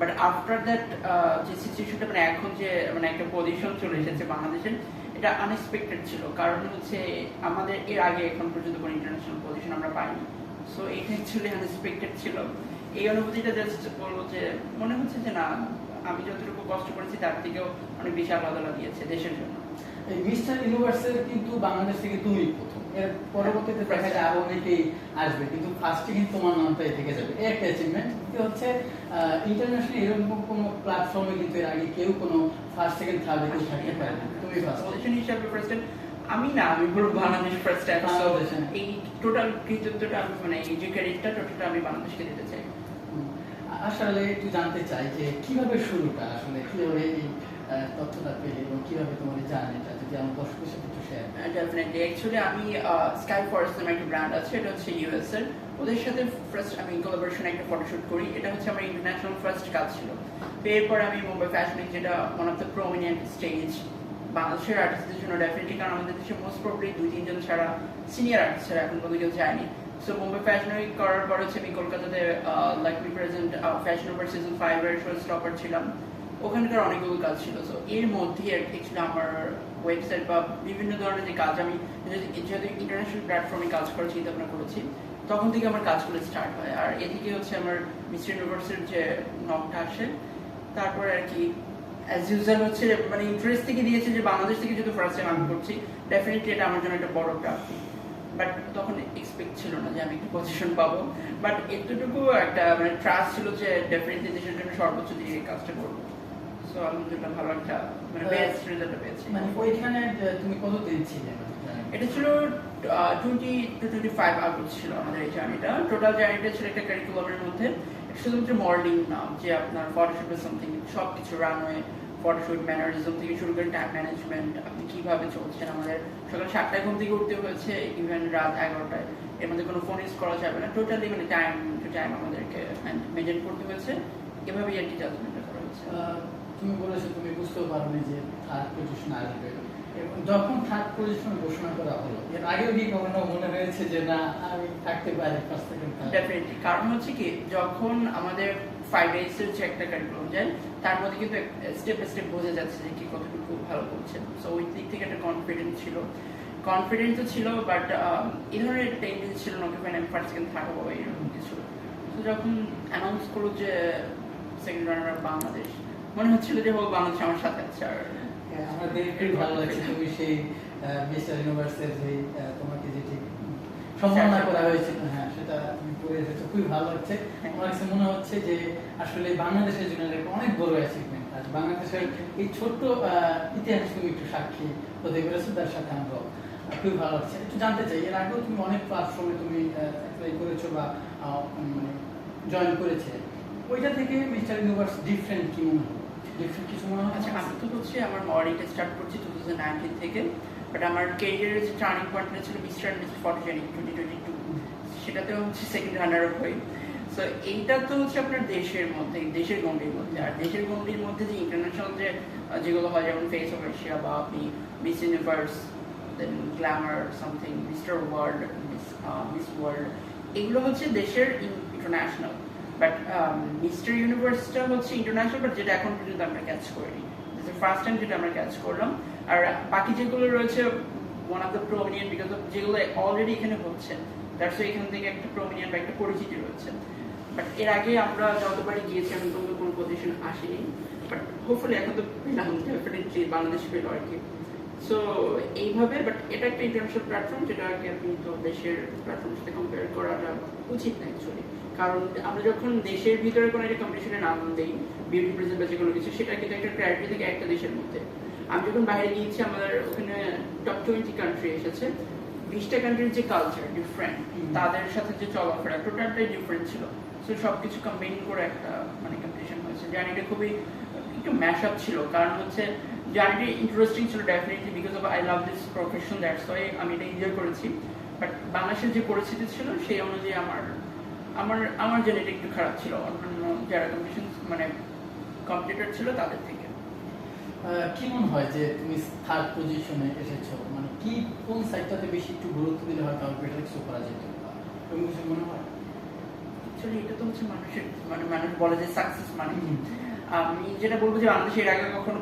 But after that যে সিচুয়েশনটা মানে এখন যে মানে একটা পজিশন চলে এসেছে বাংলাদেশের, এটা আনএক্সপেক্টেড ছিল। কারণ হচ্ছে আমাদের এর আগে এখন পর্যন্ত কোনো ইন্টারন্যাশনাল পজিশন আমরা পাইনি। সো এটা অ্যাকচুয়ালি আনএক্সপেক্টেড ছিল। এই অনুভূতিটা জাস্ট বলব যে, মনে হচ্ছে যে না আমি যতটুকু কষ্ট করেছি তার থেকেও অনেক বেশি আলাদা দিয়েছে দেশের জন্য। এই মিস্টার ইউনিভার্সের কিন্তু বাংলাদেশ থেকে তুমি প্রথম। এর পরবর্তীতে দেখা যায় আরও অনেকেই আসবে কিন্তু ফার্স্টে কিন্তু তোমার নামটাই থেকে যাবে। এই একটা অ্যাচিভমেন্ট হচ্ছে ইন্টারন্যাশনাল এরকম কোনো প্ল্যাটফর্মে কিন্তু এর আগে কেউ কোনো ফার্স্ট সেকেন্ড থার্ড কেউ থাকতে পারে না। তুমি ফার্স্ট পজিশন হিসাবে প্রেসিডেন্ট আমি না আমি বাংলাদেশ ফার্স্ট টাইম হ্যাঁ। এই টোটাল কৃতিত্বটা আমি মানে এই যে ক্রেডিটটা টোটালটা আমি বাংলাদেশকে দিতে চাই। আসলে একটু জানতে চাই যে কীভাবে শুরুটা? আসলে কীভাবে এই তথ্যটা পেলে এবং কীভাবে তোমার এই জার্নিটা যদি আমার দর্শকের সাথে একটু শেয়ার ডেফিনেটলি অ্যাকচুয়ালি আমি স্কাই ফরেস্ট নামে একটা ব্র্যান্ড আছে এটা হচ্ছে ইউএস এর। ওদের সাথে ফার্স্ট আমি কোলাবোরেশন একটা ফটোশুট করি। এটা হচ্ছে আমার ইন্টারন্যাশনাল ফার্স্ট কাজ ছিল। তো এরপর আমি মুম্বাই ফ্যাশন উইক যেটা one of the prominent stage বাংলাদেশের আর্টিস্টদের জন্য ডেফিনেটলি কারণ আমাদের দেশে মোস্ট প্রবলি দুই তিনজন ছাড়া সিনিয়র ছাড়া এখন পর্যন্ত কেউ যায়নি। সো মুম্বাই ফ্যাশন উইক করার পর হচ্ছে আমি কলকাতাতে like me present fashion over season five এর শো স্টপার ছিলাম ওখানকার অনেকগুলো কাজ ছিল সো এর মধ্যে আর কি ছিল আমার ওয়েবসাইট বা বিভিন্ন ধরনের যে কাজ আমি যেহেতু- ইন্টারন্যাশনাল প্ল্যাটফর্মে কাজ করার চিন্তা করেছি, তখন থেকে আমার কাজগুলো স্টার্ট হয়। আর এদিকে হচ্ছে আমার মিস্টার ইউনিভার্সের যে নকটা আসে, তারপর আর কি অ্যাজ ইউজার হচ্ছে মানে ইন্টারেস্ট থেকে দিয়েছে যে, বাংলাদেশ থেকে যেহেতু ফার্স্ট টাইম আমি করছি ডেফিনেটলি এটা আমার জন্য একটা বড় প্রাপ্তি। বাট তখন এক্সপেক্ট ছিল না যে আমি একটা পজিশন পাবো। বাট এতটুকু একটা মানে ট্রাস্ট ছিল যে ডেফিনেটলি দেশের জন্য সর্বোচ্চ দিয়ে এই কাজটা করব। সো আলহামদুলিল্লাহ ভালো একটা মানে বেস্ট রেজাল্ট পেয়েছি। মানে ওইখানে তুমি কতদিন ছিলে? এটা ছিল twenty two twenty five August ছিল আমাদের এই জার্নিটা টোটাল জার্নিটা ছিল একটা কারিকুলামের মধ্যে। শুধুমাত্র মডেলিং না যে আপনার ফটোশুট সামথিং সব কিছু রানওয়ে ফটোশুট ম্যানারিজম থেকে শুরু করে টাইম ম্যানেজমেন্ট আপনি কীভাবে চলছেন আমাদের? সকাল সাতটায় ঘুম থেকে উঠতে হয়েছে ইভেন রাত এগারোটায়। এর মধ্যে কোনো ফোন ইউজ করা যাবে না। টোটালি মানে টাইম টু টাইম আমাদেরকে মেনটেন করতে হয়েছে। এভাবেই আর কি জাজমেন্টটা করা হয়েছে। তুমি বলেছ তুমি বুঝতেও পারোনি যে থার্ড পজিশন আসবে। এবং যখন থার্ড পজিশন ঘোষণা করা হলো এর আগেও কি কখনো মনে হয়েছে যে না আমি থাকতে পারি ফার্স্ট সেকেন্ড কারণ হচ্ছে কি যখন আমাদের ডেজ এর যে একটা কারিকুলাম তার মধ্যে কিন্তু স্টেপ স্টেপ বোঝা যাচ্ছে যে কি কতটুকু ভালো করছেন। সো ওই দিক থেকে একটা কনফিডেন্স ছিল। কনফিডেন্স তো ছিল বাট এই ধরনের একটা টেন্ডেন্স ছিল না ওকে আমি ফার্স্ট সেকেন্ড থার্ড হব এরকম কিছু। তো যখন অ্যানাউন্স করল যে সেকেন্ড রানার বাংলাদেশ মনে হচ্ছিল যে হোক বাংলাদেশ আমার সাথে আছে আর হ্যাঁ, আমার দেখে ভালো লাগছে। তুমি সেই মিস্টার ইউনিভার্সের যে তোমাকে যেটি সম্মাননা করা হয়েছিল হ্যাঁ সেটা তুমি করে এসেছ খুবই ভালো লাগছে। আমার কাছে মনে হচ্ছে যে আসলে বাংলাদেশের জন্য অনেক বড় অ্যাচিভমেন্ট আর বাংলাদেশের এই ছোট্ট ইতিহাস তুমি একটু সাক্ষী হতে পেরেছ তার সাথে আমরাও খুবই ভালো লাগছে। একটু জানতে চাই এর আগেও তুমি অনেক প্ল্যাটফর্মে তুমি অ্যাপ্লাই করেছ বা আহ, মানে জয়েন করেছে। ওইটা থেকে মিস্টার ইউনিভার্স ডিফারেন্ট কি মনে হলো ডিফারেন্ট কিছু মনে হয়? আচ্ছা আমি তো হচ্ছে আমার মডেলটা স্টার্ট করছি টু থাউজেন্ড নাইনটিন থেকে। বাট আমার কেরিয়ারের যে টার্নিং পয়েন্টটা ছিল mister and miss photogenic twenty twenty two সেটাতে হচ্ছে সেকেন্ড রানার আপ হই। সো এইটা তো হচ্ছে আপনার দেশের মধ্যে, দেশের গণ্ডির মধ্যে। আর দেশের গণ্ডির মধ্যে যে ইন্টারন্যাশনাল যে যেগুলো হয়, যেমন ফেস অফ এশিয়া বা আপনি Miss Universe then glamour something Mister World Miss Miss World এগুলো হচ্ছে দেশের ইন্টারন্যাশনাল বাট মিস্টার ইউনিভার্সটা হচ্ছে ইন্টারন্যাশনাল বাট যেটা এখন পর্যন্ত আমরা ক্যাচ করিনি। ফার্স্ট টাইম যেটা আমরা ক্যাচ করলাম। আর বাকি যেগুলো রয়েছে one of the prominent because of যেগুলো অলরেডি এখানে হচ্ছে দ্যাটস এখান থেকে একটা প্রমিনিয়েন্ট বা একটা পরিচিতি রয়েছে। বাট এর আগে আমরা যতবারই গিয়েছি, আমি কোনো কোনো পজিশন আসেনি বাট হোপফুলি এখন তো পেলাম ডেফিনেটলি বাংলাদেশ পেল আর কি। সো এইভাবে বাট এটা একটা ইন্টারন্যাশনাল প্ল্যাটফর্ম যেটাকে আপনি তো দেশের প্ল্যাটফর্মের সাথে কম্পেয়ার করাটা উচিত না অ্যাকচুয়ালি কারণ আমরা যখন দেশের ভিতরে কোনো একটা কম্পিটিশনে নাম দিই বিউটি প্রেজেন্ট বা যে কোনো কিছু, সেটা কিন্তু একটা ক্রাইটেরিয়া থেকে একটা দেশের মধ্যে। আমি যখন বাইরে গিয়েছি আমাদের ওখানে টপ টোয়েন্টি কান্ট্রি এসেছে। বিশটা কান্ট্রির যে কালচার ডিফারেন্ট তাদের সাথে যে চলাফেরা টোটালটাই ডিফারেন্ট ছিল। সো সব কিছু কম্বাইন করে একটা মানে কম্পিটিশন হয়েছে। জার্নিটা খুবই একটু ম্যাশ আপ ছিল। কারণ হচ্ছে জার্নিটা ইন্টারেস্টিং ছিল definitely because of I love this profession that's why আমি এটা এনজয় করেছি। বাট বাংলাদেশের যে পরিস্থিতি ছিল সেই অনুযায়ী আমার আমার আমার জন্য এটা একটু খারাপ ছিল। অন্যান্য যারা কম্পিটিশন মানে কম্পিটিটর ছিল তাদের থেকে। কি মনে হয় যে তুমি থার্ড পজিশনে এসেছ? মানে কি কোন সাইডটাতে বেশি একটু গুরুত্ব দিলে হয়তো আরও বেটার কিছু করা যেত? এরকম কিছু মনে হয়? অ্যাকচুয়ালি এটা তো হচ্ছে মানুষের মানে মানুষ বলে যে সাকসেস মানে আমি যেটা বলব যে বাংলাদেশে এর আগে কখনো